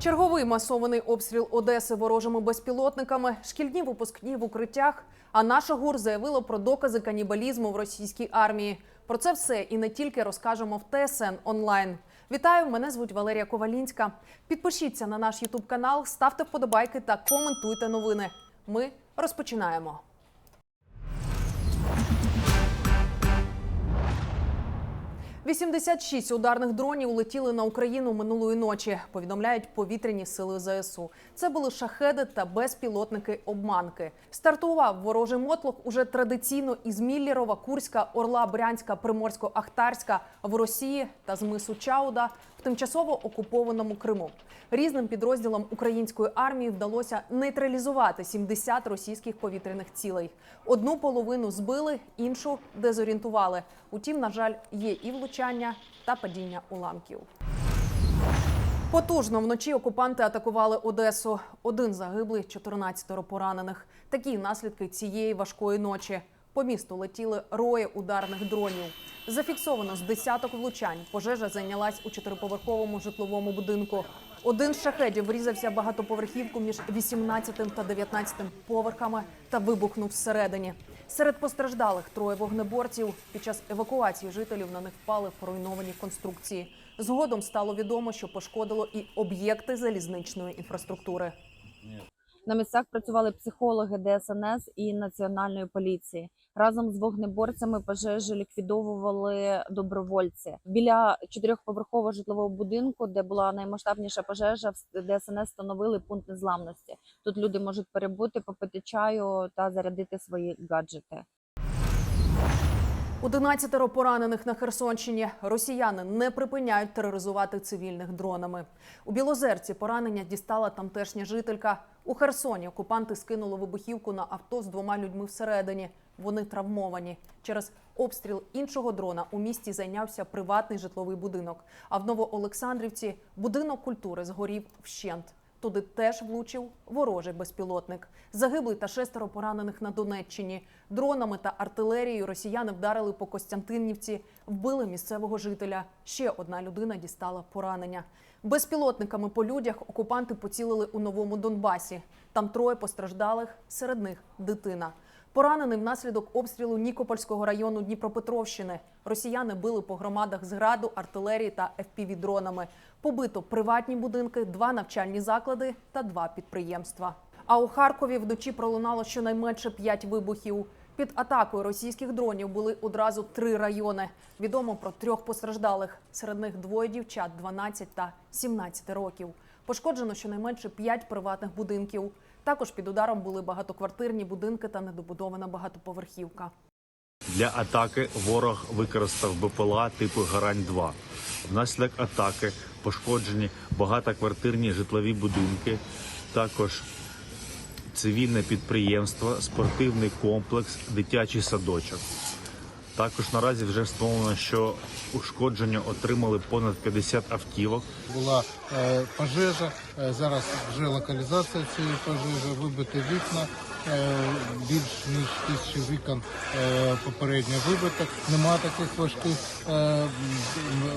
Черговий масований обстріл Одеси ворожими безпілотниками, шкільні випускні в укриттях. А наша ГУР заявила про докази канібалізму в російській армії. Про це все і не тільки розкажемо в ТСН онлайн. Вітаю! Мене звуть Валерія Ковалінська. Підпишіться на наш Ютуб канал, ставте вподобайки та коментуйте новини. Ми розпочинаємо. «86 ударних дронів летіли на Україну минулої ночі. Повідомляють повітряні сили ЗСУ. Це були шахеди та безпілотники обманки. Стартував ворожий мотлох уже традиційно із Міллєрова, Курська, Орла, Брянська, Приморсько-Ахтарська в Росії та з мису Чауда в тимчасово окупованому Криму. Різним підрозділам української армії вдалося нейтралізувати 70 російських повітряних цілей. Одну половину збили, іншу дезорієнтували. Утім, на жаль, є і влучання та падіння уламків. Потужно вночі окупанти атакували Одесу. Один загиблий, 14 поранених. Такі наслідки цієї важкої ночі. По місту летіли рої ударних дронів. Зафіксовано з десяток влучань. Пожежа зайнялась у чотириповерховому житловому будинку. Один з шахедів врізався в багатоповерхівку між 18 та 19 поверхами та вибухнув всередині. Серед постраждалих троє вогнеборців. Під час евакуації жителів на них впали поруйновані конструкції. Згодом стало відомо, що пошкодило і об'єкти залізничної інфраструктури. На місцях працювали психологи ДСНС і Національної поліції. Разом з вогнеборцями пожежі ліквідовували добровольці. Біля чотирьохповерхового житлового будинку, де була наймасштабніша пожежа, в ДСНС встановили пункт незламності. Тут люди можуть перебути, попити чаю та зарядити свої гаджети. 11 поранених на Херсонщині. Росіяни не припиняють тероризувати цивільних дронами. У Білозерці поранення дістала тамтешня жителька. У Херсоні окупанти скинули вибухівку на авто з двома людьми всередині. Вони травмовані. Через обстріл іншого дрона у місті зайнявся приватний житловий будинок. А в Новоолександрівці будинок культури згорів вщент. Туди теж влучив ворожий безпілотник. Загиблий та шестеро поранених на Донеччині. Дронами та артилерією росіяни вдарили по Костянтинівці, вбили місцевого жителя. Ще одна людина дістала поранення. Безпілотниками по людях окупанти поцілили у новому Донбасі. Там троє постраждалих, серед них дитина. Поранений внаслідок обстрілу Нікопольського району Дніпропетровщини. Росіяни били по громадах з граду, артилерії та FPV-дронами. Побито приватні будинки, два навчальні заклади та два підприємства. А у Харкові вночі пролунало щонайменше п'ять вибухів. Під атакою російських дронів були одразу три райони. Відомо про трьох постраждалих. Серед них двоє дівчат 12 та 17 років. Пошкоджено щонайменше п'ять приватних будинків. Також під ударом були багатоквартирні будинки та недобудована багатоповерхівка. Для атаки ворог використав БПЛА типу Гарань-2. Внаслідок атаки пошкоджені багатоквартирні житлові будинки, також цивільне підприємство, спортивний комплекс, дитячий садочок. Також наразі вже встановлено, що ушкодження отримали понад 50 автівок. була е, пожежа. Е, зараз вже локалізація цієї пожежі, вибиті вікна. е, Більш ніж тисячі вікон е, попередньо вибито. Нема таких важких е,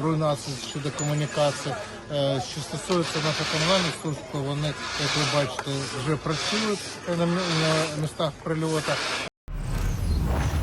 руйнацій щодо комунікації. Е, Що стосується наших комунальних служб, то вони, як ви бачите, вже працюють на на містах прильота.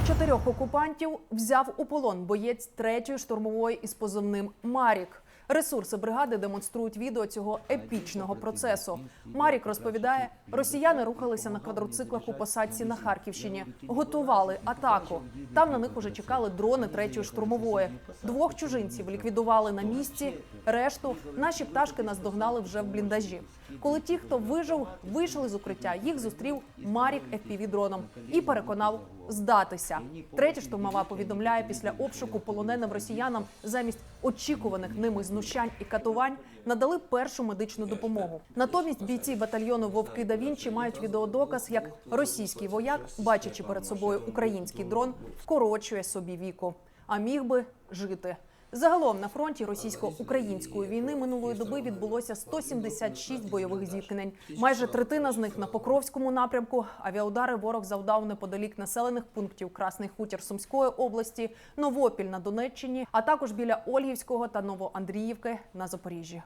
Чотирьох окупантів взяв у полон боєць третьої штурмової із позивним Марік. Ресурси бригади демонструють відео цього епічного процесу. Марік розповідає, росіяни рухалися на квадроциклах у посадці на Харківщині, готували атаку. Там на них уже чекали дрони третьої штурмової. Двох чужинців ліквідували на місці. Решту наші пташки наздогнали вже в бліндажі. Коли ті, хто вижив, вийшли з укриття, їх зустрів Марік fpv дроном і переконав здатися. Третя штурмова повідомляє після обшуку полоненим росіянам замість очікуваних ними знущань і катувань надали першу медичну допомогу. Натомість бійці батальйону Вовки да Вінчі мають відеодоказ, як російський вояк, бачачи перед собою український дрон, вкорочує собі віку, а міг би жити. Загалом на фронті російсько-української війни минулої доби відбулося 176 бойових зіткнень. Майже третина з них на Покровському напрямку. Авіаудари ворог завдав неподалік населених пунктів Красний Хутір Сумської області, Новопіль на Донеччині, а також біля Ольгівського та Новоандріївки на Запоріжжі.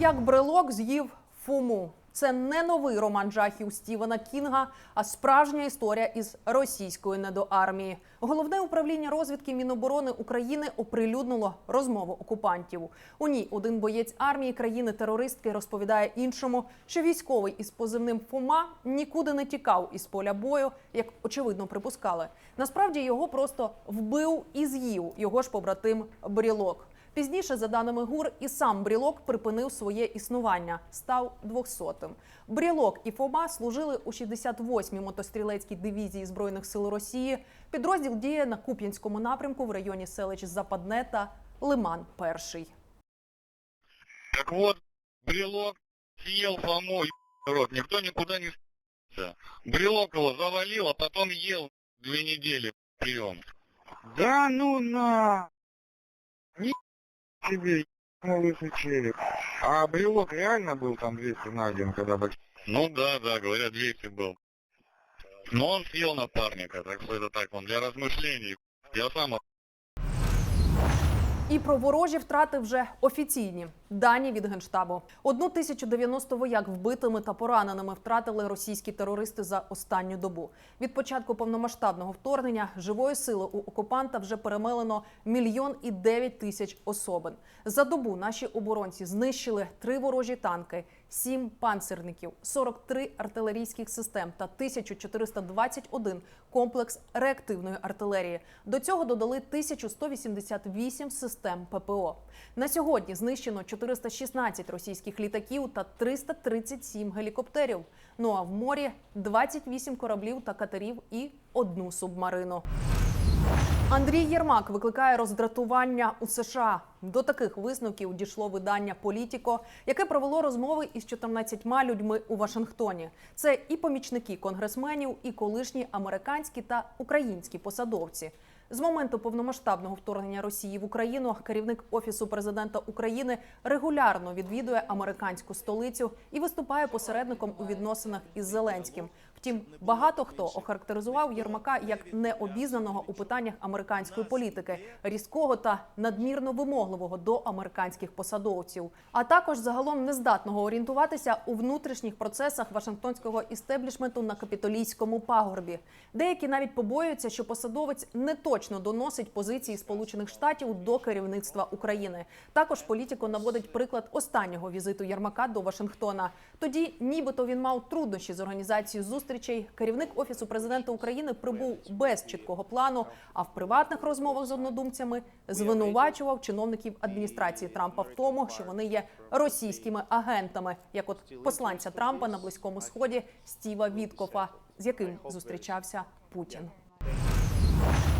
Як брелок з'їв Фому. Це не новий роман жахів Стівена Кінга, а справжня історія із російської недоармії. Головне управління розвідки Міноборони України оприлюднило розмову окупантів. У ній один боєць армії країни-терористки розповідає іншому, що військовий із позивним Фома нікуди не тікав із поля бою, як очевидно припускали. Насправді його просто вбив і з'їв його ж побратим Брілок. Пізніше, за даними ГУР, і сам Брілок припинив своє існування, став 200-тим. Брілок і Фома служили у 68-й мотострілецькій дивізії збройних сил Росії. Підрозділ діє на Куп'янському напрямку в районі селищ Западне та Лиман Перший. Так вот, брелок съел Фому, ебаный рот, никто никуда не с***ся. Брелок его завалил, а потом ел две недели прием. Да ну на! Ни тебе, лысый череп. А брелок реально был там 200 найден, когда бы... Ну да, да, говорят, 200 был. Но он съел напарника, так что это так, он для размышлений. Я сам І про ворожі втрати вже офіційні дані від генштабу. Одну тисячу 90 вояк вбитими та пораненими втратили російські терористи за останню добу. Від початку повномасштабного вторгнення живої сили у окупанта вже перемелено мільйон і дев'ять тисяч особин. За добу наші оборонці знищили три ворожі танки, сім панцерників, 43 артилерійських систем та 1421 комплекс реактивної артилерії. До цього додали 1188 систем ППО. На сьогодні знищено 416 російських літаків та 337 гелікоптерів. Ну а в морі 28 кораблів та катерів і одну субмарину. Андрій Єрмак викликає роздратування у США. До таких висновків дійшло видання Політіко, яке провело розмови із 14 людьми у Вашингтоні. Це і помічники конгресменів, і колишні американські та українські посадовці. З моменту повномасштабного вторгнення Росії в Україну керівник офісу президента України регулярно відвідує американську столицю і виступає посередником у відносинах із Зеленським. Втім, багато хто охарактеризував Єрмака як необізнаного у питаннях американської політики, різкого та надмірно вимогливого до американських посадовців, а також загалом нездатного орієнтуватися у внутрішніх процесах Вашингтонського істеблішменту на капітолійському пагорбі. Деякі навіть побоюються, що посадовець не точно доносить позиції Сполучених Штатів до керівництва України. Також політико наводить приклад останнього візиту Єрмака до Вашингтона. Тоді, нібито він мав труднощі з організацією зустрічей. Керівник офісу президента України прибув без чіткого плану. А в приватних розмовах з однодумцями звинувачував чиновників адміністрації Трампа в тому, що вони є російськими агентами, як от посланця Трампа на близькому сході Стіва Віткофа, з яким зустрічався Путін.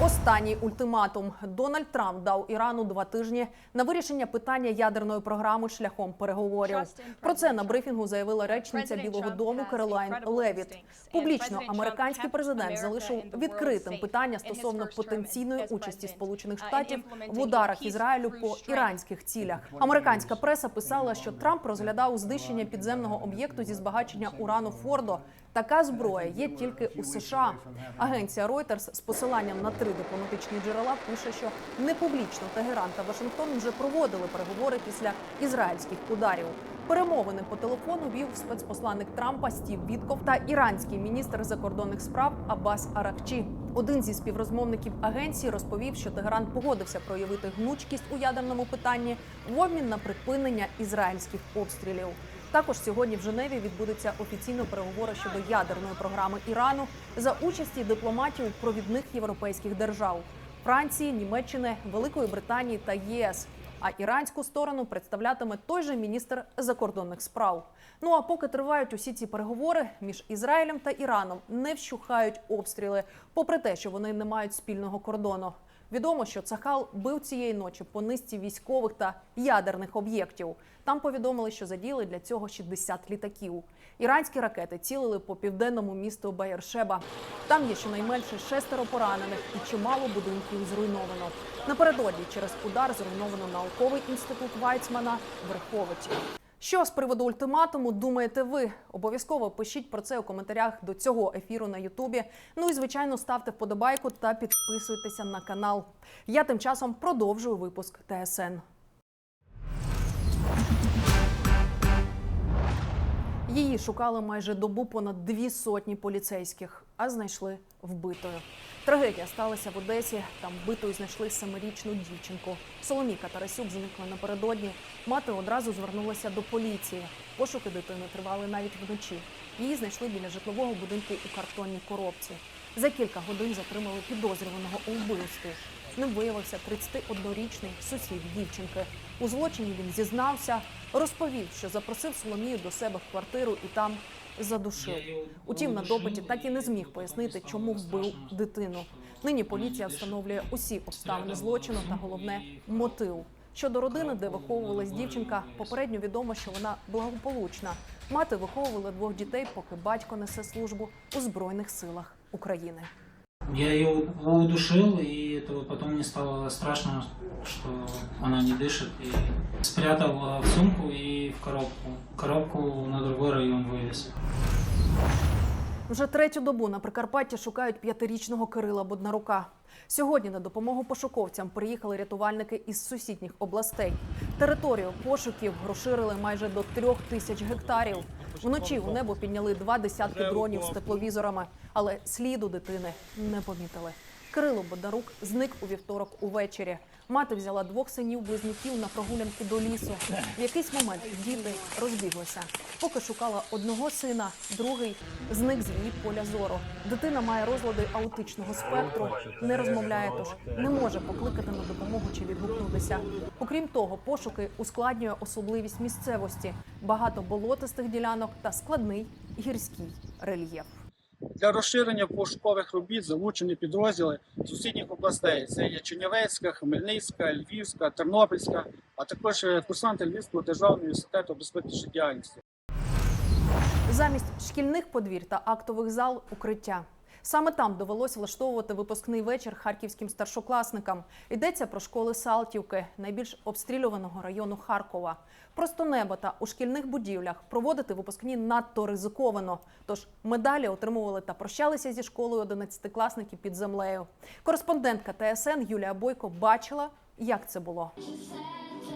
Останній ультиматум Дональд Трамп дав Ірану два тижні на вирішення питання ядерної програми шляхом переговорів. Про це на брифінгу заявила речниця Білого Дому Керолайн Левіт. Публічно американський президент залишив відкритим питання стосовно потенційної участі Сполучених Штатів в ударах Ізраїлю по іранських цілях. Американська преса писала, що Трамп розглядав знищення підземного об'єкту зі збагачення урану Фордо. Така зброя є тільки у США. Агенція Reuters з посиланням на три дипломатичні джерела пише, що непублічно Тегеран та Вашингтон вже проводили переговори після ізраїльських ударів. Перемовини по телефону вів спецпосланник Трампа Стів Вітков та іранський міністр закордонних справ Аббас Аракчі. Один зі співрозмовників агенції розповів, що Тегеран погодився проявити гнучкість у ядерному питанні в обмін на припинення ізраїльських обстрілів. Також сьогодні в Женеві відбудуться офіційні переговори щодо ядерної програми Ірану за участі дипломатів провідних європейських держав Франції, Німеччини, Великої Британії та ЄС. А іранську сторону представлятиме той же міністр закордонних справ. Ну а поки тривають усі ці переговори між Ізраїлем та Іраном, не вщухають обстріли, попри те, що вони не мають спільного кордону. Відомо, що Цахал бив цієї ночі по низці військових та ядерних об'єктів. Там повідомили, що задіяли для цього 60 літаків. Іранські ракети цілили по південному місту Баяршеба. Там є щонайменше шестеро поранених і чимало будинків зруйновано. Напередодні через удар зруйновано науковий інститут Вайцмана в Верховичі. Що з приводу ультиматуму думаєте ви? Обов'язково пишіть про це у коментарях до цього ефіру на Ютубі. Ну і звичайно ставте вподобайку та підписуйтеся на канал. Я тим часом продовжую випуск ТСН. Її шукали майже добу понад дві сотні поліцейських, а знайшли вбитою. Трагедія сталася в Одесі. Там вбитою знайшли семирічну дівчинку. Соломіка Тарасюк зникла напередодні. Мати одразу звернулася до поліції. Пошуки дитини тривали навіть вночі. Її знайшли біля житлового будинку у картонній коробці. За кілька годин затримали підозрюваного у вбивстві. Ним виявився 31-річний сусід дівчинки. У злочині він зізнався, розповів, що запросив Соломію до себе в квартиру і там задушив. Утім, на допиті так і не зміг пояснити, чому вбив дитину. Нині поліція встановлює усі обставини злочину та головне мотив. Щодо родини, де виховувалась дівчинка, попередньо відомо, що вона благополучна. Мати виховувала двох дітей, поки батько несе службу у збройних силах України. Я ее удушил, и это вот потом мне стало страшно, что она не дышит. И спрятал э, в сумку и в коробку. Коробку на другой район вывез. Вже третю добу на Прикарпатті шукають п'ятирічного Кирила Боднарука. Сьогодні на допомогу пошуковцям приїхали рятувальники із сусідніх областей. Територію пошуків розширили майже до трьох тисяч гектарів. Вночі у небо підняли два десятки дронів з тепловізорами, але сліду дитини не помітили. Кирило Бодарук зник у вівторок увечері. Мати взяла двох синів близнюків на прогулянку до лісу. В якийсь момент діти розбіглися. Поки шукала одного сина, другий зник з її поля зору. Дитина має розлади аутичного спектру, не розмовляє, тож не може покликати на допомогу чи відгукнутися. Окрім того, пошуки ускладнює особливість місцевості, багато болотистих ділянок та складний гірський рельєф. Для розширення пошукових робіт залучені підрозділи сусідніх областей. Це є Чернівецька, Хмельницька, Львівська, Тернопільська, а також е, курсанти Львівського державного університету безпеки діяльності. Замість шкільних подвір та актових зал укриття. Саме там довелось влаштовувати випускний вечір харківським старшокласникам. Йдеться про школи Салтівки, найбільш обстрілюваного району Харкова. Просто неба та у шкільних будівлях проводити випускні надто ризиковано. Тож медалі отримували та прощалися зі школою одинадцятикласники під землею. Кореспондентка ТСН Юлія Бойко бачила, як це було.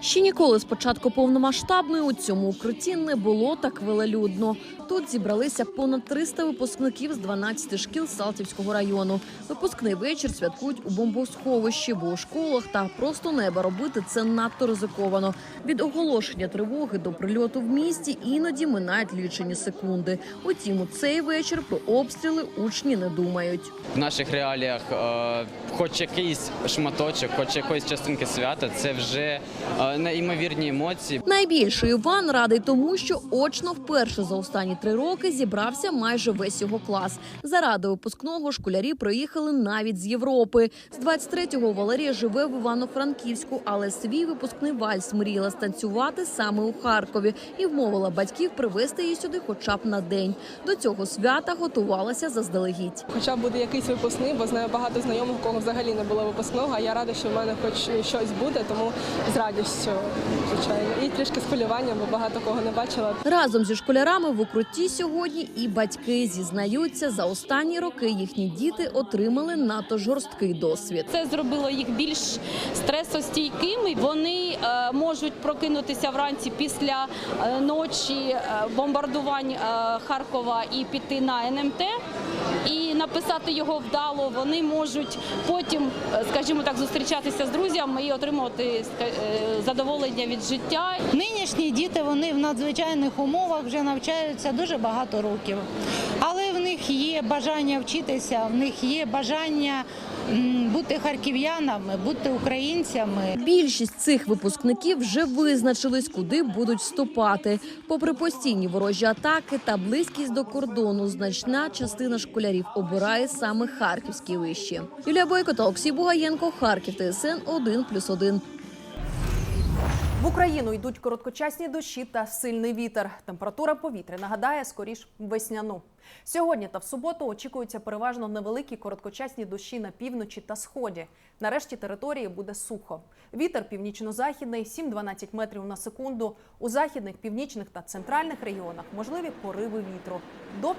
Ще ніколи з початку повномасштабної у цьому укритті не було так велелюдно. Тут зібралися понад 300 випускників з 12 шкіл Салтівського району. Випускний вечір святкують у бомбосховищі, бо у школах та просто неба робити це надто ризиковано. Від оголошення тривоги до прильоту в місті іноді минають лічені секунди. Утім, у цей вечір про обстріли учні не думають. в наших реаліях е, хоч якийсь шматочок, хоч якоїсь частинки свята, це вже е, неймовірні емоції. Найбільше Іван радий тому, що очно вперше за останні три роки зібрався майже весь його клас. Заради випускного школярі приїхали навіть з Європи. З 23-го Валерія живе в Івано-Франківську, але свій випускний вальс мріяла станцювати саме у Харкові і вмовила батьків привезти її сюди, хоча б на день. До цього свята готувалася заздалегідь. Хоча буде якийсь випускний, бо знаю багато знайомих, у кого взагалі не було випускного. А я рада, що в мене хоч щось буде, тому з радістю, звичайно. І трішки з хвилюванням, бо багато кого не бачила. Разом зі школярами в укрутті сьогодні і батьки зізнаються, за останні роки їхні діти отримали надто жорсткий досвід. Це зробило їх більш стресостійкими. Вони е, можуть прокинутися вранці після е, ночі е, бомбардувань е, Харкова і піти на НМТ. І написати його вдало. Вони можуть потім, е, скажімо так, зустрічатися з друзями і отримувати е, задоволення від життя. Нинішні діти вони в надзвичайних умовах вже навчаються дуже багато років, але в них є бажання вчитися, в них є бажання бути харків'янами, бути українцями. Більшість цих випускників вже визначились, куди будуть вступати. Попри постійні ворожі атаки та близькість до кордону, значна частина школярів обирає саме харківські вищі. Юлія Бойко та Оксій Бугаєнко, Харків, ТСН 1+,1. В Україну йдуть короткочасні дощі та сильний вітер. Температура повітря нагадає скоріш весняну. Сьогодні та в суботу очікуються переважно невеликі короткочасні дощі на півночі та сході. Нарешті території буде сухо. Вітер північно-західний 7-12 метрів на секунду. У західних, північних та центральних регіонах можливі пориви вітру до 15-20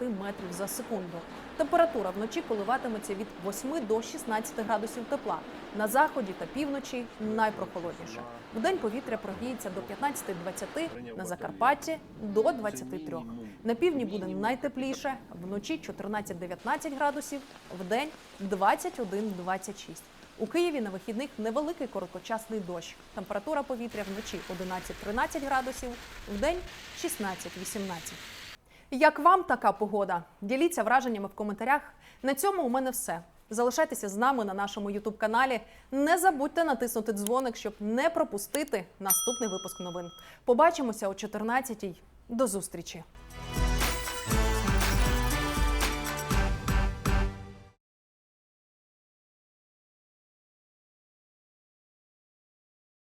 метрів за секунду. Температура вночі коливатиметься від 8 до 16 градусів тепла. На заході та півночі найпрохолодніше. Вдень повітря прогріється до 15-20, на Закарпатті до 23. На півдні буде найтепліше, вночі 14-19 градусів, вдень 21-26. У Києві на вихідних невеликий короткочасний дощ. Температура повітря вночі 11-13 градусів, вдень 16-18. Як вам така погода? Діліться враженнями в коментарях. На цьому у мене все. Залишайтеся з нами на нашому Ютуб каналі. Не забудьте натиснути дзвоник, щоб не пропустити наступний випуск новин. Побачимося о 14-й. До зустрічі!